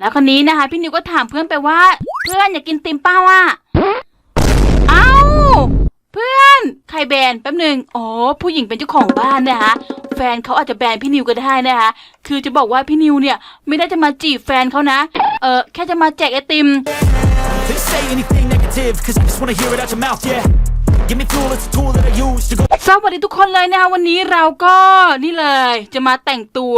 แล้วคนนี้นะคะ พี่นิวก็ถามเพื่อนไปว่า เพื่อนอยากกินติมเป้าอะเอ้าเพื่อนใครแบนแป๊บหนึ่งอ๋อผู้หญิงเป็นเจ้าของบ้านนะคะแฟนเขาอาจจะแบนพี่นิวก็ได้นะคะ คือจะบอกว่าพี่นิวเนี่ย ไม่ได้จะมาจีบแฟนเขานะ เออแค่จะมาแจกไอติม They say anything negative, cause I just wanna hear it out your mouth, yeah. สวัสดีทุกคนเลยนะคะวันนี้เราก็นี่เลยจะมาแต่งตัว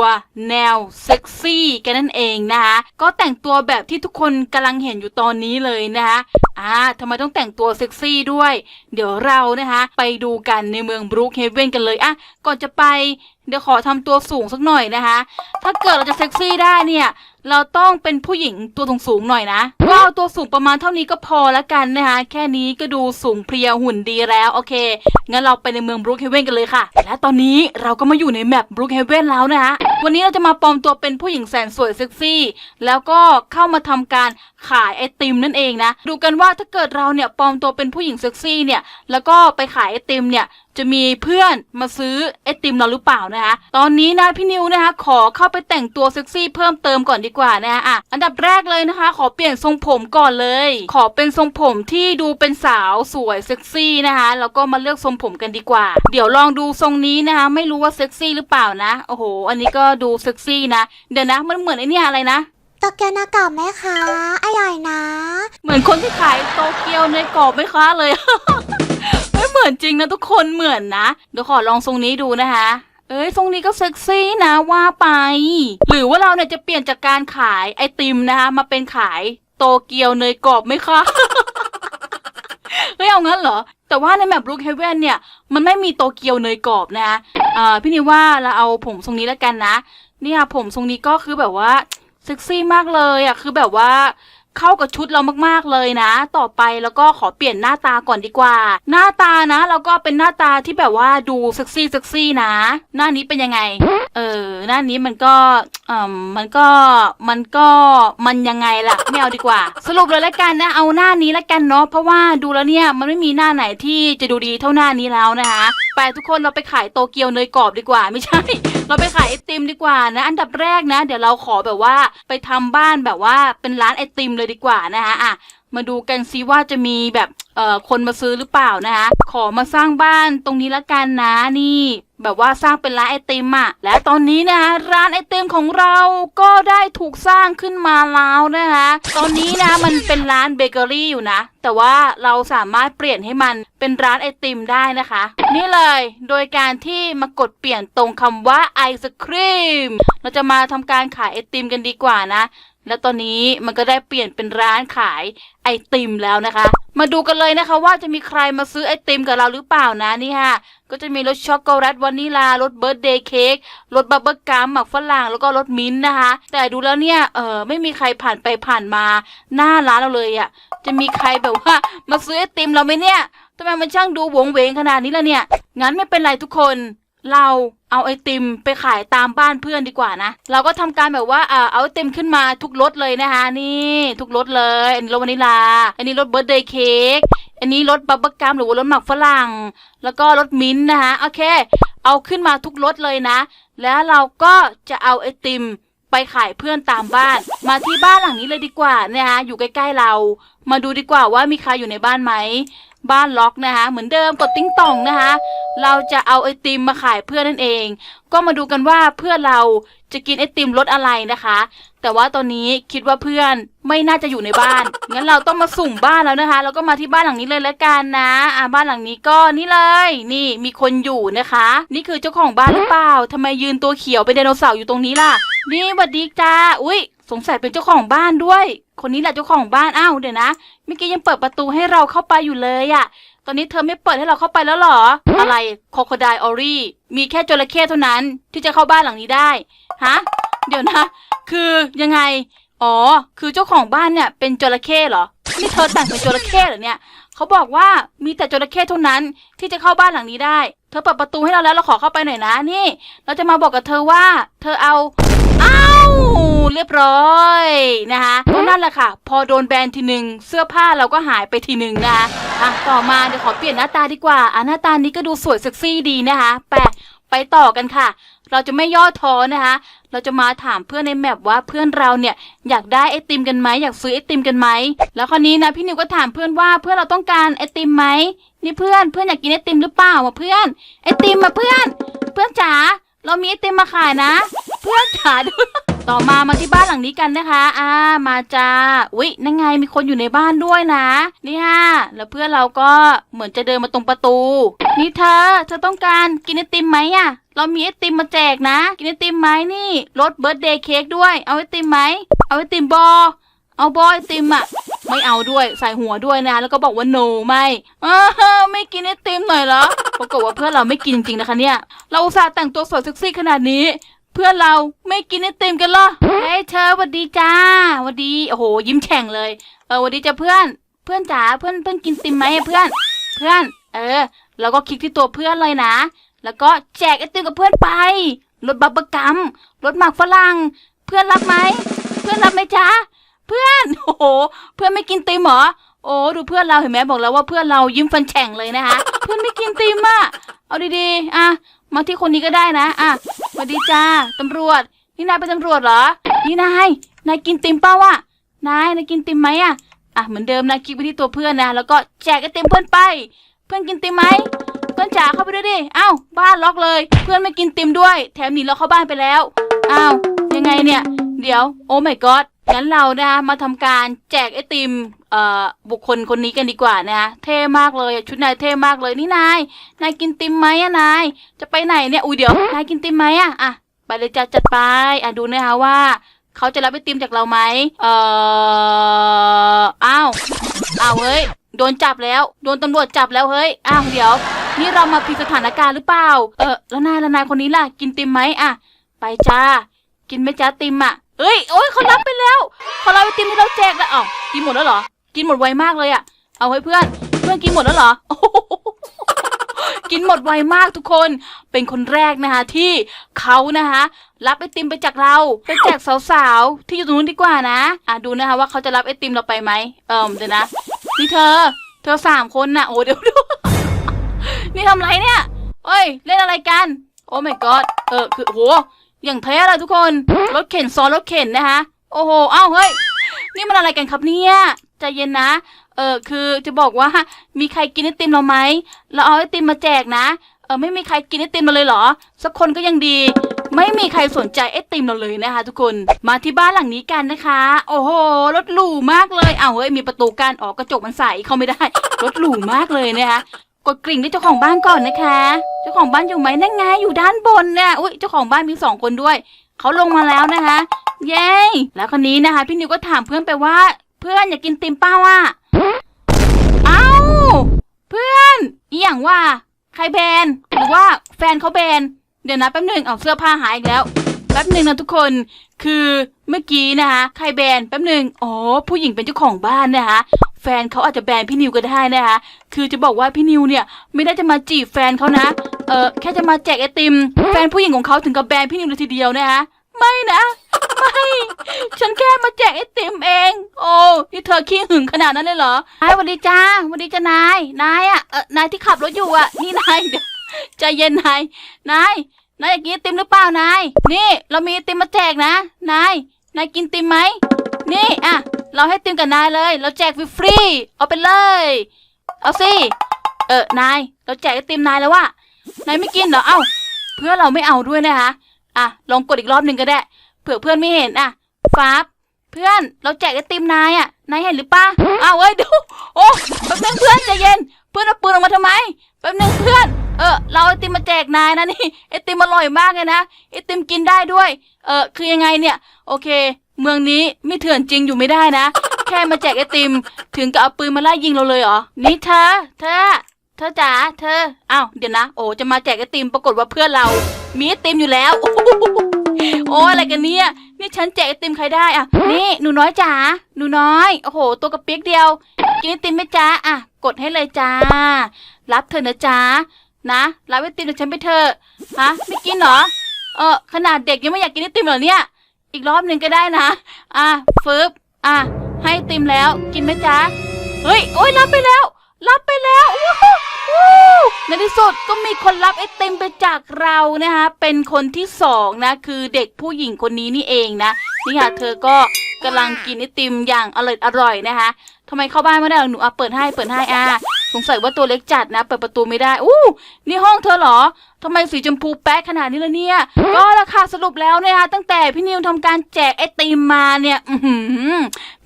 แนวเซ็กซี่กันนั่นเองนะคะก็แต่งตัวแบบที่ทุกคนกำลังเห็นอยู่ตอนนี้เลยนะคะอ่าทำไมต้องแต่งตัวเซ็กซี่ด้วย เดี๋ยวเรานะคะไปดูกันในเมืองบรูคเฮเวนกันเลยอะก่อนจะไปเดี๋ยวขอทำตัวสูงสักหน่อยนะคะ ถ้าเกิดเราจะเซ็กซี่ได้เนี่ย เราต้องเป็นผู้หญิงตัวสูงสูงๆหน่อยนะก็เอาตัวสูงประมาณเท่านี้ก็พอละกันนะคะ แค่นี้ก็ดูสูงเพรียวหุ่นดีแล้วโอเค งั้นเราไปในเมืองบรูคเฮเวนกันเลยค่ะ และตอนนี้เราก็มาอยู่ในแมปบรูคเฮเวนแล้วนะคะ วันนี้เราจะมาปลอมตัวเป็นผู้หญิงแสนสวยเซ็กซี่ แล้วก็เข้ามาทำการ ขายไอติมนั่นเองนะ ดูกันว่าถ้าเกิดเราเนี่ยปลอมตัวเป็นผู้หญิงเซ็กซี่เนี่ย แล้วก็ไปขายไอติมเนี่ยจะมีเพื่อนมาซื้อไอติมเราหรือเปล่านะคะ ตอนนี้นะพี่นิวนะคะ ขอเข้าไปแต่งตัวเซ็กซี่เพิ่มเติมก่อนดีกว่านะคะอะอันดับแรกเลยนะคะ ขอเปลี่ยนทรงผมก่อนเลย ขอเป็นทรงผมที่ดูเป็นสาวสวยเซ็กซี่นะคะแล้วก็มาเลือกทรงผมกันดีกว่า เดี๋ยวลองดูทรงนี้นะคะ ไม่รู้ว่าเซ็กซี่หรือเปล่านะโอ้โห อันนี้ก็ดูเซ็กซี่นะ เดี๋ยวนะมันเหมือนไอเนี่ยอะไรนะ โตเกียวนาเก่าไหมคะอร่อยนะ เหมือนคนที่ขายโตเกียวในกรอบไหมคะเลย ไม่เหมือนจริงนะทุกคนเหมือนนะ เดี๋ยวขอลองทรงนี้ดูนะคะ เอ้ยทรงนี้ก็เซ็กซี่นะว่าไป หรือว่าเราเนี่ยจะเปลี่ยนจากการขายไอติมนะคะ มาเป็นขายโตเกียวเนยกรอบไหมคะเฮ้ยเอางั้นเหรอ แต่ว่าในแมปบรูคเฮเวนเนี่ย มันไม่มีโตเกียวเนยกรอบนะคะอ่าพี่นิวว่าเราเอาผมทรงนี้แล้วกันนะ เนี่ยผมทรงนี้ก็คือแบบว่า เซ็กซี่มากเลยอะคือแบบว่าเข้ากับชุดเรามากๆเลยนะ ต่อไปแล้วก็ขอเปลี่ยนหน้าตาก่อนดีกว่า หน้าตานะแล้วก็เป็นหน้าตาที่แบบว่าดูเซ็กซี่เซ็กซี่นะ หน้านี้เป็นยังไง เออ หน้านี้มันก็เอ่มมันก็มันก็มันยังไงล่ะไม่เอาดีกว่า สรุปเลยละกันนะเอาหน้านี้ละกันเนาะเพราะว่าดูแล้วเนี่ยมันไม่มีหน้าไหนที่จะดูดีเท่าหน้านี้แล้วนะคะไปทุกคนเราไปขายโตเกียวเนยกรอบดีกว่าไม่ใช่ เราไปขายไอติมดีกว่านะ อันดับแรกนะ เดี๋ยวเราขอแบบว่าไปทำบ้านแบบว่าเป็นร้านไอติมเลยดีกว่านะคะอะมาดูกันซิว่าจะมีแบบเอ่อคนมาซื้อหรือเปล่านะคะขอมาสร้างบ้านตรงนี้ละกันนะนี่ แบบว่าสร้างเป็นร้านไอติมอะและตอนนี้นะคะร้านไอติมของเราก็ได้ถูกสร้างขึ้นมาแล้วนะคะ ตอนนี้นะมันเป็นร้านเบเกอรี่อยู่นะ แต่ว่าเราสามารถเปลี่ยนให้มันเป็นร้านไอติมได้นะคะ นี่เลย โดยการที่มากดเปลี่ยนตรงคำว่าไอศครีม เราจะมาทำการขายไอติมกันดีกว่านะ แล้วตอนนี้มันก็ได้เปลี่ยนเป็นร้านขายไอติมแล้วนะคะ มาดูกันเลยนะคะว่าจะมีใครมาซื้อไอติมกับเราหรือเปล่านะนี่ค่ะ ก็จะมีรสช็อกโกแลตวานิลารสเบิร์ดเดย์เค้กรสบับเบิลกัมหมักฝรั่งแล้วก็รสมิ้นท์นะคะ แต่ดูแล้วเนี่ยเออไม่มีใครผ่านไปผ่านมาหน้าร้านเราเลยอะ่ะ จะมีใครแบบว่ามาซื้อไอติมเราไหมเนี่ยทำไมมันช่างดูหวงเวงขนาดนี้ล่ะเนี่ย งั้นไม่เป็นไรทุกคนเราเอาไอติมไปขายตามบ้านเพื่อนดีกว่านะ เราก็ทำการแบบว่าเออเอาไอติมขึ้นมาทุกรสเลยนะคะ นี่ ทุกรสเลย อันนี้รสวานิลา อันนี้รสเบิร์ดเดย์เค้ก อันนี้รสบับเบิลกัมหรือว่ารสหมักฝรั่ง แล้วก็รสมิ้นท์นะคะโอเค เอาขึ้นมาทุกรสเลยนะ แล้วเราก็จะเอาไอติมไปขายเพื่อนตามบ้าน มาที่บ้านหลังนี้เลยดีกว่านะคะอยู่ใกล้ๆเรา มาดูดีกว่าว่ามีใครอยู่ในบ้านไหม บ้านล็อกนะคะ เหมือนเดิมกดติ้งต่องนะคะ เราจะเอาไอติมมาขายเพื่อนนั่นเอง ก็มาดูกันว่าเพื่อนเราจะกินไอติมรสอะไรนะคะ แต่ว่าตอนนี้คิดว่าเพื่อนไม่น่าจะอยู่ในบ้านงั้นเราต้องมาสุ่มบ้านแล้วนะคะ แล้วก็มาที่บ้านหลังนี้เลยแล้วกันนะอ่าบ้านหลังนี้ก็นี่เลย นี่มีคนอยู่นะคะ นี่คือเจ้าของบ้านหรือเปล่าทำไมยืนตัวเขียวเป็นไดโนเสาร์อยู่ตรงนี้ล่ะ นี่หวัดดีจ้าอุ้ย สงสัยเป็นเจ้าของบ้านด้วย คนนี้แหละเจ้าของบ้านอ้าวเดี๋ยวนะเมื่อกี้ยังเปิดประตูให้เราเข้าไปอยู่เลยอะตอนนี้เธอไม่เปิดให้เราเข้าไปแล้วหรอ อะไรโคโคไดออรี่มีแค่จระเข้เท่านั้นที่จะเข้าบ้านหลังนี้ได้ฮะเดี๋ยวนะ คือยังไง อ๋อ คือเจ้าของบ้านเนี่ยเป็นจระเข้เหรอนี่เธอแต่งเป็นจระเข้เหรอเนี่ยเขาบอกว่ามีแต่จระเข้เท่านั้นที่จะเข้าบ้านหลังนี้ได้ เธอเปิดประตูให้เราแล้วเราขอเข้าไปหน่อยนะนี่ เราจะมาบอกกับเธอว่า เธอเอา เรียบร้อยนะคะก็นั่นแหละค่ะ พอโดนแบนทีหนึ่งเสื้อผ้าเราก็หายไปทีหนึ่งนะคะอะต่อมาเดี๋ยวขอเปลี่ยนหน้าตาดีกว่าอะหน้าตานี้ก็ดูสวยเซ็กซี่ดีนะคะไปไปต่อกันค่ะ เราจะไม่ย่อท้อนะคะ เราจะมาถามเพื่อนในแมปว่าเพื่อนเราเนี่ยอยากได้ไอติมกันไหมอยากซื้อไอติมกันไหมแล้วคราวนี้นะพี่นิวก็ถามเพื่อนว่าเพื่อนเราต้องการไอติมไหมนี่เพื่อนเพื่อนอยากกินไอติมหรือเปล่าวะเพื่อนไอติมมาเพื่อน เพื่อนจ๋าเรามีไอติมมาขายนะ เพื่อนจ๋าดู ต่อมามาที่บ้านหลังนี้กันนะคะ อ่า มาจ้าอุ๊ยนั่นไงมีคนอยู่ในบ้านด้วยนะนี่ฮะแล้วเพื่อนเราก็เหมือนจะเดินมาตรงประตู นี่เธอเธอต้องการกินไอติมไหมอะเรามีไอติมมาแจกนะ กินไอติมไหมนี่รสเบิร์ดเดย์เค้กด้วย เอาไอติมไหม เอาไอติมบอ เอาบอไอติมอะไม่เอาด้วยใส่หัวด้วยนะ แล้วก็บอกว่า no ไม่เออไม่กินไอติมหน่อยเหรอปรากฏว่าเพื่อนเราไม่กินจริงๆนะคะเนี่ย เราอุตส่าห์แต่งตัวสวยเซ็กซี่ขนาดนี้ เพื่อนเราไม่กินไอติมกันเหรอเฮ้ยเธอหวัดดีจ้าหวัดดีโอ้โห ยิ้มแฉ่งเลย เออหวัดดีจ้าเพื่อน เพื่อนจ๋าเพื่อนเพื่อนกินติมไหมเพื่อน เพื่อน เออเราก็คลิกที่ตัวเพื่อนเลยนะ แล้วก็แจกไอติมกับเพื่อนไปรถบับเบอร์กัมรถหมากฝรั่ง เพื่อนรับไหม เพื่อนรับไหมจ๊ะ เพื่อน โอ้โห เพื่อนไม่กินติมเหรอ โอ้ดูเพื่อนเราเห็นไหมบอกแล้วว่าเพื่อนเรายิ้มฟันแฉ่งเลยนะคะ เพื่อนไม่กินติมอะ เอาดีๆ อะ มาที่คนนี้ก็ได้นะ อะสวัสดีจ้าตำรวจ นี่นายเป็นตำรวจเหรอ นี่นาย นายกินติมเปล่าวะนาย นายกินติมไหมอะ อะเหมือนเดิมนะคลิกไปที่ตัวเพื่อนนะ แล้วก็แจกไอติมเพื่อนไป เพื่อนกินติมไหมเพื่อนจ๋าเข้าไปด้วยดิ เอ้า บ้านล็อกเลย เพื่อนไม่กินติมด้วย แถมหนีเราเข้าบ้านไปแล้ว อ้าว ยังไงเนี่ย เดี๋ยว โอ้ my god งั้นเรานะคะมาทำการแจกไอติมเอ่อบุคคลคนนี้กันดีกว่านะคะเท่มากเลยชุดนายเท่มากเลยนี่นายนายกินติมไหมอะนายจะไปไหนเนี่ยอุ้ยเดี๋ยวนายกินติมไหมอะอะไปเลยจ้ะจัดไปอะดูนะคะว่าเขาจะรับไอติมจากเราไหมเอ่ออ้าวอ้าวเฮ้ยโดนจับแล้วโดนตำรวจจับแล้วเฮ้ยอ้าวเดี๋ยว นี่เรามาผิดสถานการณ์หรือเปล่า เออแล้วนายแล้วนายคนนี้ล่ะ กินติมไหมอะไปจ้ากินไหมจ้าติมอะ เอ้ยโอ้ยเขารับไปแล้วเขารับไอติมที่เราแจกแล้วอ้าวกินหมดแล้วเหรอ กินหมดไวมากเลยอะเอาให้เพื่อน เพื่อนกินหมดแล้วเหรอกินหมดไวมากทุกคน เป็นคนแรกนะคะที่เขานะคะรับไอติมไปจากเราไปแจกสาวๆที่อยู่ตรงนู้นดีกว่านะ อะดูนะคะว่าเขาจะรับไอติมเราไปไหมเอิมเดี๋ยวนะนี่เธอ เธอสามคนน่ะ โอ้เดี๋ยวดูนี่ทำไรเนี่ยเอ้ย เล่นอะไรกัน โอ้ my god เออคือโห อย่างแท้เลยทุกคน รถเข็นซ้อนรถเข็นนะคะ โอ้โห เอ้าเฮ้ย นี่มันอะไรกันครับเนี่ยใจเย็นนะ เออคือจะบอกว่ามีใครกินไอติมเราไหมเราเอาไอติมมาแจกนะ เออไม่มีใครกินไอติมเราเลยเหรอ สักคนก็ยังดี ไม่มีใครสนใจไอติมเราเลยนะคะ ทุกคน มาที่บ้านหลังนี้กันนะคะ โอ้โห รถหรูมากเลยอ้าวเฮ้ยมีประตูการออกกระจกมันใสเข้าไม่ได้ รถหรูมากเลยนะคะ กดกริ่งที่เจ้าของบ้านก่อนนะคะ เจ้าของบ้านอยู่ไหมนั่นไงอยู่ด้านบนเนี่ยอุ้ยเจ้าของบ้านมีสองคนด้วย เขาลงมาแล้วนะคะ เย้แล้วคนนี้นะคะ พี่นิวก็ถามเพื่อนไปว่า เพื่อนอยากกินติมเป้าอะเอ้าเพื่อนอีหยังว่า ใครแบนหรือว่าแฟนเขาแบนเดี๋ยวนะแป๊บหนึ่งเอาเสื้อผ้าหายอีกแล้ว แป๊บหนึ่งนะทุกคนคือเมื่อกี้นะคะใครแบนแป๊บหนึ่งอ๋อผู้หญิงเป็นเจ้าของบ้านนะคะแฟนเขาอาจจะแบนพี่นิวก็ได้นะคะคือจะบอกว่าพี่นิวเนี่ยไม่ได้จะมาจีบแฟนเขานะเออแค่จะมาแจกไอติม แฟนผู้หญิงของเขาถึงกับแบนพี่นิวเลยทีเดียวนะคะไม่นะ ไม่ ฉันแค่มาแจกไอติมเอง โอ้นี่เธอขี้หึงขนาดนั้นเลยเหรอไอ้สวัสดีจ้าสวัสดีจ้านาย นายอะเออนายที่ขับรถอยู่อะ นี่นายเดี๋ยวใจเย็นนาย นาย นายอยากกินไอติมหรือเปล่านาย นี่เรามีไอติมมาแจกนะ นาย นายกินติมไหม นี่อะ เราให้ติมกับนายเลย เราแจกฟรีๆเอาไปเลย เอาสิ เออนาย เราแจกไอติมนายแล้วว่ะ นายไม่กินเหรอ เอ้า เพื่อนเราไม่เอาด้วยนะคะ อะ ลองกดอีกรอบหนึ่งก็ได้ เผื่อเพื่อนไม่เห็นอะฟ้าบเพื่อน เราแจกไอติมนายอะ นายเห็นหรือปะอ้าวเอ้ยดู โอ้แป๊บนึงเพื่อนใจเย็น เพื่อนเอาปืนออกมาทำไม แป๊บนึงเพื่อน ออเราไอติมมาแจกนายนะนี่ไอติมอร่อยมากเลยนะไอติมกินได้ด้วย เออคือยังไงเนี่ย โอเค เมืองนี้ไม่เถื่อนจริงอยู่ไม่ได้นะ แค่มาแจกไอติม ถึงกับเอาปืนมาไล่ยิงเราเลยเหรอนี่เธอ เธอ เธอจ๋าเธออ้าวเดี๋ยวนะโอ้จะมาแจกไอติมปรากฏว่าเพื่อนเรา มีไอติมอยู่แล้วโอ้โหโอ้อะไรกันเนี่ยนี่ฉันแจกไอติมใครได้อะนี่หนูน้อยจ๋าหนูน้อยโอ้โห ตัวกระเปียกเดียวกินไอติมไหมจ๊ะอะกดให้เลยจ้า รับเถอนะจ๊ะ นะรับไอติมจากฉันไปเถอะฮะไม่กินเหรอ เออขนาดเด็กยังไม่อยากกินไอติมเหรอเนี่ย อีกรอบหนึ่งก็ได้นะ อะฟึบอะให้ไอติมแล้วกินไหมจ๊ะเฮ้ยโอ้ยรับไปแล้ว รับไปแล้ววู้ฮู้วู้ในที่สุดก็มีคนรับไอติมไปจากเรานะคะเป็นคนที่สองนะคือเด็กผู้หญิงคนนี้นี่เองนะนี่ค่ะเธอก็กำลังกินไอติมอย่างอร่อยอร่อยนะคะทำไมเข้าบ้านไม่ได้หนูอะเปิดให้เปิดให้อะ สงสัยว่าตัวเล็กจัดนะ เปิดประตูไม่ได้ อู้ นี่ห้องเธอเหรอ ทำไมสีชมพูแป๊ะขนาดนี้ล่ะเนี่ย ก็ราคาสรุปแล้วนะคะตั้งแต่พี่นิวทำการแจกไอติมมาเนี่ยออื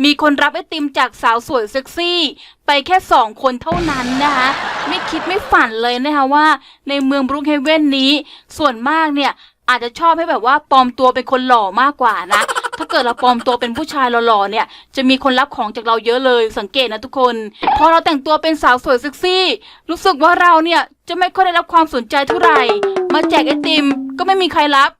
มีคนรับไอติมจากสาวสวยเซ็กซี่ ไปแค่สองคนเท่านั้นนะคะ ไม่คิดไม่ฝันเลยนะคะว่า ในเมืองบรูคเฮเว่นนี้ ส่วนมากเนี่ยอาจจะชอบให้แบบว่าปลอมตัวเป็นคนหล่อมากกว่านะ ถ้าเกิดเราปลอมตัวเป็นผู้ชายหล่อๆเนี่ย จะมีคนรับของจากเราเยอะเลยสังเกตนะทุกคน พอเราแต่งตัวเป็นสาวสวยเซ็กซี่ รู้สึกว่าเราเนี่ยจะไม่ค่อยได้รับความสนใจเท่าไหร่ มาแจกไอติมก็ไม่มีใครรับ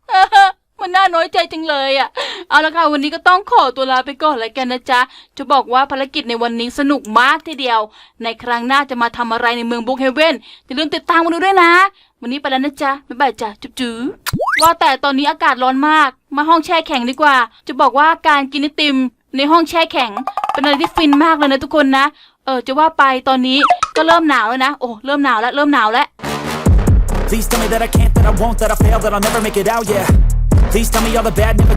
มันน่าน้อยใจจังเลยอะ เอาละค่ะวันนี้ก็ต้องขอตัวลาไปก่อนแล้วกันนะจ๊ะ จะบอกว่าภารกิจในวันนี้สนุกมากทีเดียว ในครั้งหน้าจะมาทำอะไรในเมืองบุกเฮเว่นอย่าลืมติดตามมาดูด้วยนะ วันนี้ไปแล้วนะจ๊ะบ๊ายบายจ้ะจุ๊บจุ๊บ ว่าแต่ตอนนี้อากาศร้อนมาก มาห้องแช่แข็งดีกว่า จะบอกว่าการกินไอติมในห้องแช่แข็ง เป็นอะไรที่ฟินมากเลยนะทุกคนนะ เออจะว่าไปตอนนี้ก็เริ่มหนาวแล้วนะ โอ้เริ่มหนาวแล้วเริ่มหนาวแล้ว Please tell me that I can't, that I won't, that I fail, that I'll never make it out, yeah Please tell me all the bad, never